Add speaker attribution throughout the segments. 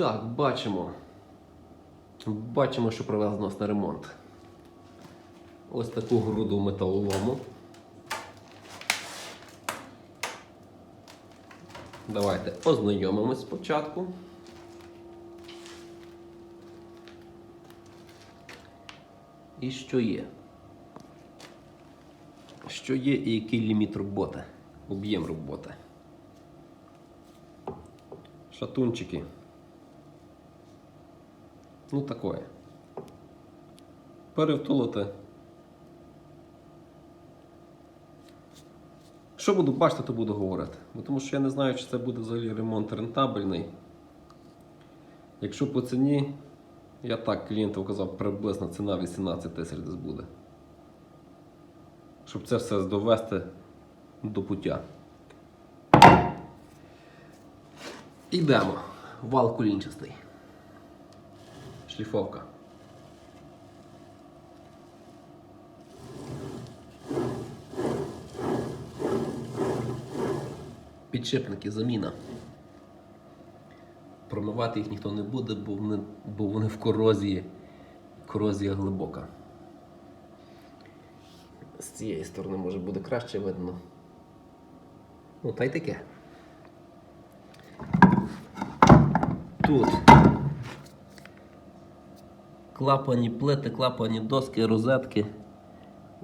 Speaker 1: Так, бачимо. Бачимо, що привезли нас на ремонт. Ось таку груду металолому. Давайте ознайомимось спочатку. І що є? Що є і який ліміт роботи, об'єм роботи. Шатунчики. Ну такое. Перевтулити. Що буду бачити, то буду говорити. Бо Тому що я не знаю, чи це буде взагалі ремонт рентабельний. Якщо по ціні, я так клієнту казав, приблизно ціна 18 тисяч десь буде. Щоб це все довести до пуття. Ідемо. Вал кулінчастий. Шліфовка. Підшипники, заміна. Промивати їх ніхто не буде, бо вони, бо вони в корозії. Корозія глибока. З цієї сторони може буде краще видно. Ну, та й таке. Тут клапані плити, клапані доски, розетки,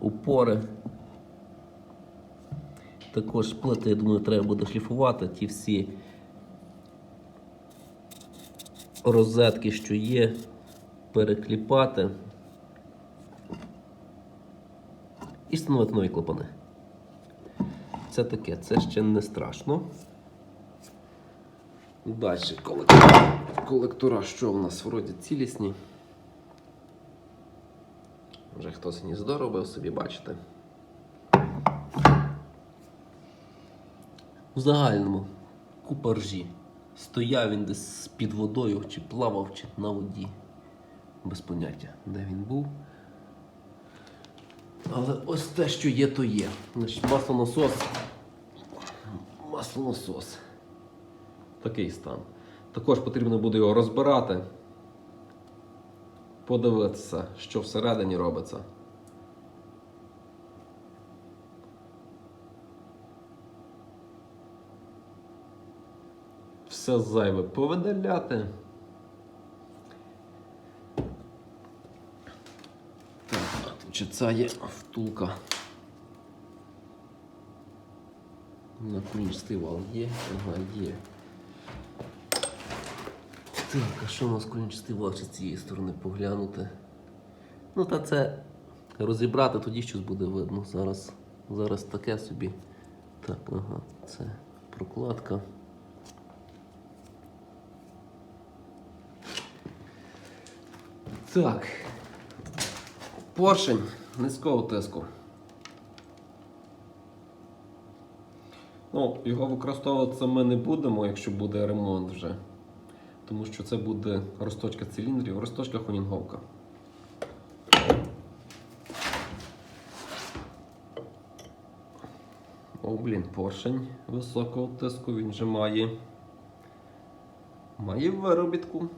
Speaker 1: упори. Також плити, я думаю, треба буде шліфувати ті всі розетки, що є, перекліпати. І встановити нові клапани. Це таке, це ще не страшно. Далі колектора. Що в нас вроді цілісні. Вже хтось гніздо робив собі, бачите. В загальному купа ржі. Стояв він десь під водою, чи плавав, чи на воді. Без поняття, де він був. Але ось те, що є, то є. Значить, маслонасос. Маслонасос. Такий стан. Також потрібно буде його розбирати, подивитися, що всередині робиться. Все зайве повидаляти. Так, чи це є втулка. На вал є? Ага, є. Так, а що у нас кулінчатий вал чи з цієї сторони поглянути? Ну, та це розібрати, тоді щось буде видно. Зараз, зараз таке собі. Так, ага, це прокладка. Так. Поршень низького тиску. Ну, його використовувати ми не будемо, якщо буде ремонт вже. Тому що це буде розточка циліндрів, розточка хонінговка. О, блін, поршень високого тиску, він же має. Має виробітку.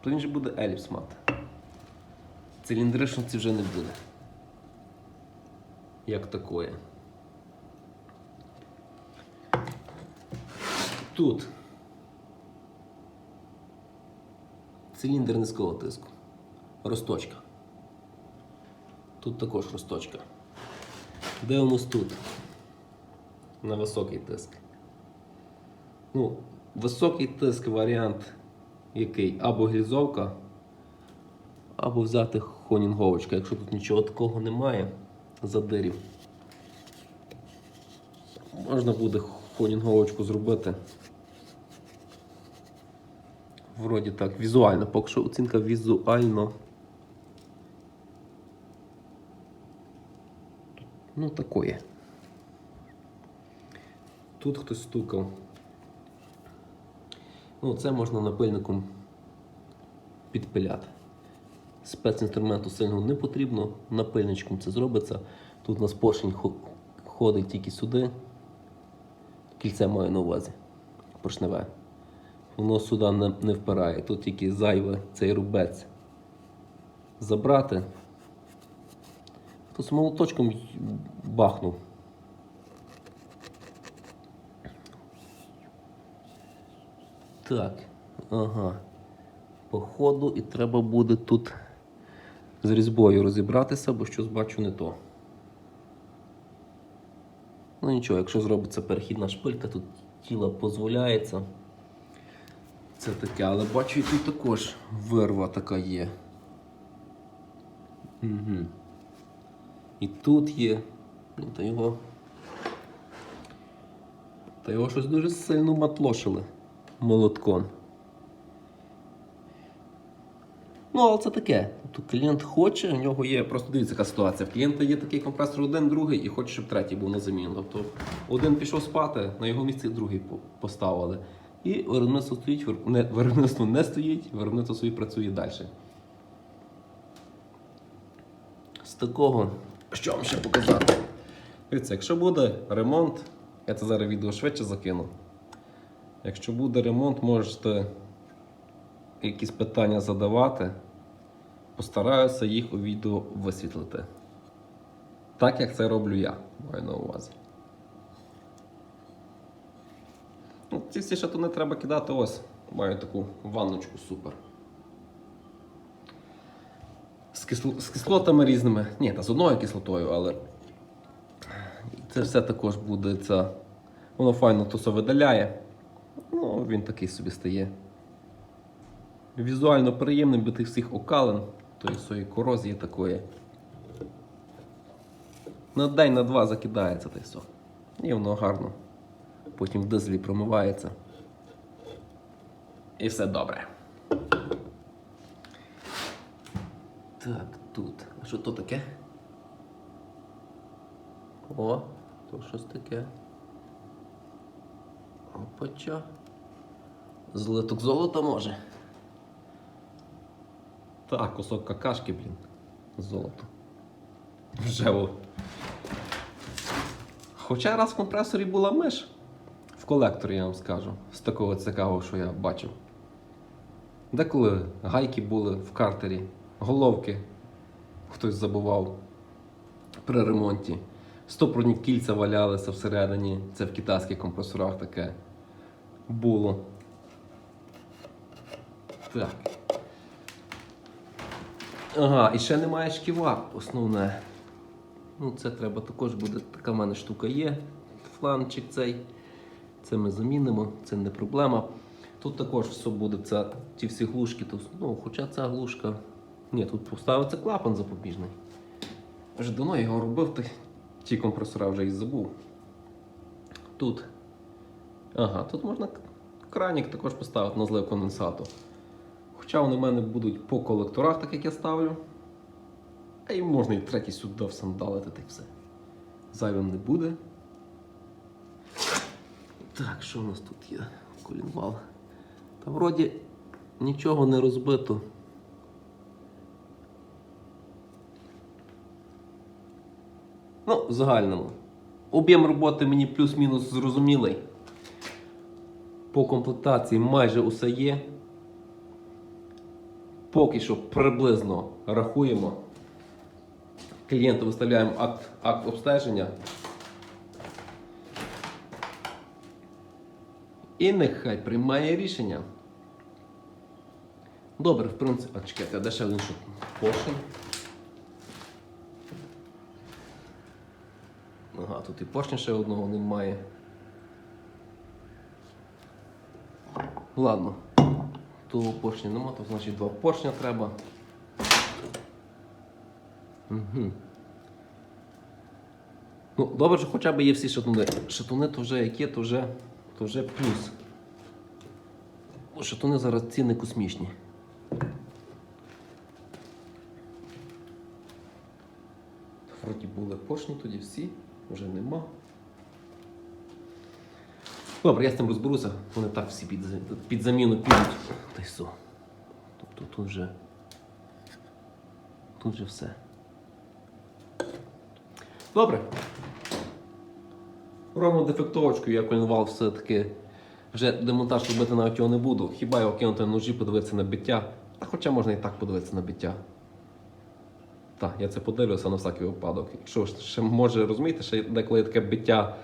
Speaker 1: То він же буде еліпсмат. Циліндричності вже не буде. Як такое. Тут циліндр низького тиску. Розточка. Тут також розточка. Дивимось тут. На високий тиск. Ну, високий тиск варіант який? Або глізовка, або взяти хонінговочка, якщо тут нічого такого немає, задирів. Можна буде хонінговочку зробити. Вроді так, візуально, поки що оцінка візуально. Ну, такое. Тут хтось стукав. Ну, це можна напильником підпиляти. Спецінструменту сильного не потрібно, напильничком це зробиться. Тут у нас поршень хо- ходить тільки сюди. Кільце маю на увазі. Поршневе. воно сюди не, не впирає. Тут тільки зайве цей рубець забрати. Хтось молоточком бахнув. Так, ага. Походу, і треба буде тут з різьбою розібратися, бо щось бачу не то. Ну нічого, якщо зробиться перехідна шпилька, тут тіло дозволяється. Це таке, але бачу, і тут також вирва така є. Угу. І тут є. Блін, та його. Та його щось дуже сильно матлошили молотком. Ну, але це таке. Тобто клієнт хоче, у нього є. Просто дивіться, яка ситуація. В клієнта є такий компресор один, другий, і хоче, щоб третій був на заміну. Тобто один пішов спати, на його місці другий поставили. І виробництво стоїть, виробництво не стоїть, виробництво собі працює далі. З такого, що вам ще показати? Дивіться, якщо буде ремонт, я це зараз відео швидше закину. Якщо буде ремонт, можете якісь питання задавати. Постараюся їх у відео висвітлити. Так як це роблю я, маю на увазі. Ну, ці всі шатуни треба кидати ось. Маю таку ванночку супер. З, кисло... з кислотами різними. Ні, та з одною кислотою, але це все також буде це. Воно файно все видаляє. Ну, він такий собі стає. Візуально приємним без тих всіх окалин, тої своєї корозії такої. На день, на два закидається та й все. І воно гарно. Потім в дизелі промивається. І все добре. Так, тут. А що то таке? О, то щось таке. Опача. Злиток золота може. Так, кусок какашки, блін. Золото. Вже о. Хоча раз в компресорі була миш. В колекторі, я вам скажу. З такого цікавого, що я бачив. Деколи гайки були в картері, головки хтось забував при ремонті. Стопорні кільця валялися всередині. Це в китайських компресорах таке було. Так. Ага, і ще немає шківа, основне. Ну, це треба також буде. Така в мене штука є. Фланчик цей. Це ми замінимо, це не проблема. Тут також все буде, це, ті всі глушки. Тут, ну, хоча ця глушка. Ні, тут поставиться клапан запобіжний. Вже давно його робив, ти- ті компресора вже і забув. Тут. Ага, тут можна кранік також поставити на злив конденсату. Хоча вони в мене будуть по колекторах, так як я ставлю. А і можна і третій сюди всандалити, та й все. Зайвим не буде. Так, що у нас тут є? Колінвал. Та вроді нічого не розбито. Ну, в загальному. Об'єм роботи мені плюс-мінус зрозумілий. По комплектації майже усе є. Поки що приблизно рахуємо. Клієнту виставляємо акт, акт обстеження. І нехай приймає рішення. Добре, в принципі. А чекайте, а де ще один? Поршень. Ага, тут і поршня ще одного немає. Ладно, того поршня нема, то значить два поршня треба. Угу. Ну, добре, що хоча б є всі шатуни. Шатуни то вже як є, то вже, то вже плюс. Бо шатуни зараз ціни космічні. Вроді були поршні тоді всі, вже нема. Добре, я з цим розберуся. Вони так всі під, під заміну підуть. Та. Тобто тут вже. Тут вже все. Добре. Робимо дефектовочку, я колінвал все-таки Вже демонтаж робити навіть його не буду. Хіба його кинути на ножі, подивитися на биття. А хоча можна і так подивитися на биття. Так, я це подивлюся на всякий випадок. Якщо ще може розумієте, ще деколи таке биття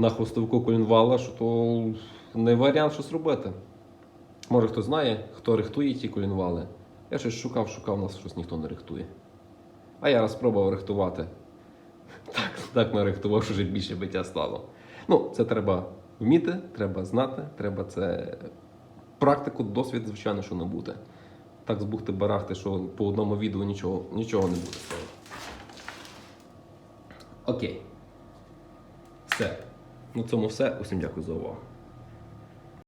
Speaker 1: на хвостовику колінвала, що то не варіант щось робити. Може хто знає, хто рихтує ті колінвали. Я щось шукав, шукав, нас щось ніхто не рихтує. А я раз спробував рихтувати. Так, так нарихтував, що вже більше биття стало. Ну, це треба вміти, треба знати, треба це практику, досвід, звичайно, що набути. Так збухти барахти, що по одному відео нічого, нічого не буде. Окей. Все. На цьому все. Усім дякую за увагу.